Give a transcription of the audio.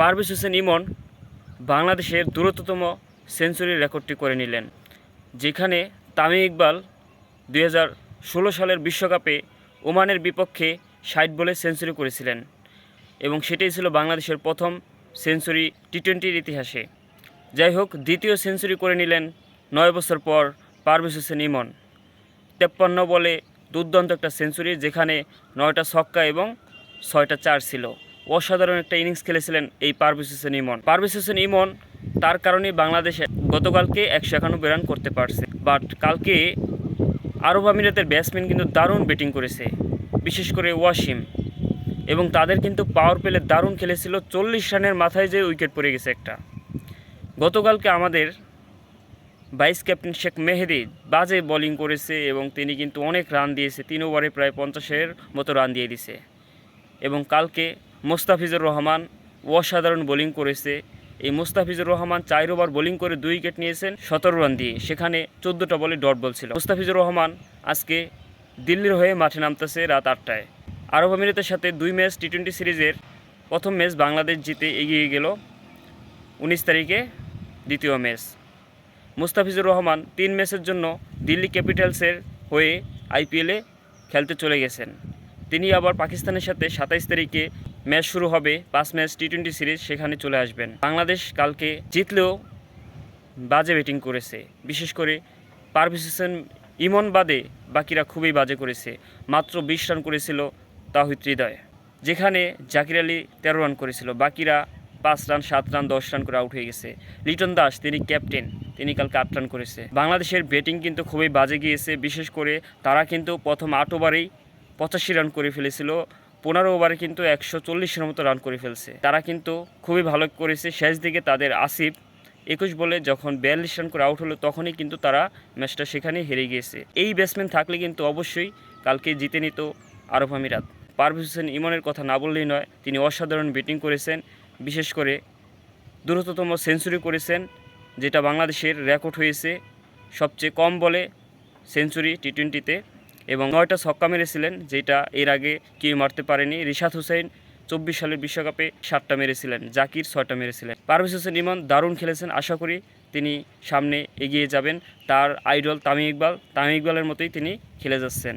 পারভেজ হোসেন ইমন বাংলাদেশের দ্রুততম সেঞ্চুরির রেকর্ডটি করে নিলেন, যেখানে তামিম ইকবাল দুই সালের বিশ্বকাপে ওমানের বিপক্ষে ষাট বলে সেঞ্চুরি করেছিলেন এবং সেটাই ছিল বাংলাদেশের প্রথম সেঞ্চুরি টি টোয়েন্টির ইতিহাসে। যাই হোক, দ্বিতীয় সেঞ্চুরি করে নিলেন নয় বছর পর পারভেজ হোসেন ইমন। তেপ্পান্ন বলে দুর্দান্ত একটা সেঞ্চুরি, যেখানে নয়টা ছক্কা এবং ছয়টা চার ছিল। অসাধারণ একটা ইনিংস খেলেছিলেন এই পারভেজ হোসেন ইমন। পারভেজ হোসেন ইমন তার কারণে বাংলাদেশে গতকালকে একশো একানব্বই রান করতে পারছে। বাট কালকে আরব আমিরাতের ব্যাটসম্যান কিন্তু দারুণ ব্যাটিং করেছে, বিশেষ করে ওয়াসিম। এবং তাদের কিন্তু পাওয়ার পেলে দারুণ খেলেছিল, চল্লিশ রানের মাথায় যে উইকেট পড়ে গেছে একটা। গতকালকে আমাদের ভাইস ক্যাপ্টেন শেখ মেহেদি বাজে বোলিং করেছে এবং তিনি কিন্তু অনেক রান দিয়েছে, তিন ওভারে প্রায় পঞ্চাশের মতো রান দিয়ে দিছে এবং কালকে মোস্তাফিজুর রহমান অসাধারণ বোলিং করেছে। এই মোস্তাফিজুর রহমান চার ওভার বোলিং করে দুই উইকেট নিয়েছেন, সতেরো রান দিয়ে। সেখানে চোদ্দোটা বলে ডট বল ছিল। মোস্তাফিজুর রহমান আজকে দিল্লির হয়ে মাঠে নামতেছে রাত আটটায়। আরব আমিরাতের সাথে দুই ম্যাচ টি টোয়েন্টি সিরিজের প্রথম ম্যাচ বাংলাদেশ জিতে এগিয়ে গেল উনিশ তারিখে দ্বিতীয় ম্যাচ। মুস্তাফিজুর রহমান তিন ম্যাচের জন্য দিল্লি ক্যাপিটালসের হয়ে আইপিএলে খেলতে চলে গেছেন। তিনি আবার পাকিস্তানের সাথে সাতাইশ তারিখে ম্যাচ শুরু হবে, পাঁচ ম্যাচ টি টোয়েন্টি সিরিজ সেখানে চলে আসবেন। বাংলাদেশ কালকে জিতলেও বাজে ব্যাটিং করেছে। বিশেষ করে পারভেজ হোসেন ইমন বাদে বাকিরা খুবই বাজে করেছে। মাত্র বিশ রান করেছিল তাহিদ হৃদয়, যেখানে জাকির আলী তেরো রান করেছিল। বাকিরা পাঁচ রান, সাত রান, দশ রান করে আউট হয়ে গেছে। লিটন দাস, তিনি ক্যাপ্টেন, তিনি কালকে আট রান করেছে। বাংলাদেশের ব্যাটিং কিন্তু খুবই বাজে গিয়েছে। বিশেষ করে তারা কিন্তু প্রথম আট ওভারেই পঁচাশি রান করে ফেলেছিল। পনেরো ওভারে কিন্তু একশো চল্লিশের মতো রান করে ফেলছে। তারা কিন্তু খুবই ভালো করেছে। শেষ দিকে তাদের আসিফ একুশ বলে যখন বিয়াল্লিশ রান করে আউট হলো, তখনই কিন্তু তারা ম্যাচটা সেখানেই হেরে গিয়েছে। এই ব্যাটসম্যান থাকলে কিন্তু অবশ্যই কালকে জিতে নিত আরব আমিরাত। পারভেজ হোসেন ইমনের কথা না বললেই নয়, তিনি অসাধারণ ব্যাটিং করেছেন। বিশেষ করে দ্রুততম সেঞ্চুরি করেছেন, যেটা বাংলাদেশের রেকর্ড হয়েছে। সবচেয়ে কম বলে সেঞ্চুরি টি টোয়েন্টিতে এবং নয়টা ছক্কা মেরেছিলেন, যেটা এর আগে কেউ মারতে পারেনি। রিশাদ হুসেন চব্বিশ সালের বিশ্বকাপে সাতটা মেরেছিলেন, জাকির ছয়টা মেরেছিলেন। পারভেজ হোসেন ইমন দারুণ খেলেছেন, আশা করি তিনি সামনে এগিয়ে যাবেন। তার আইডল তামিম ইকবাল, তামিম ইকবালের মতোই তিনি খেলে যাচ্ছেন।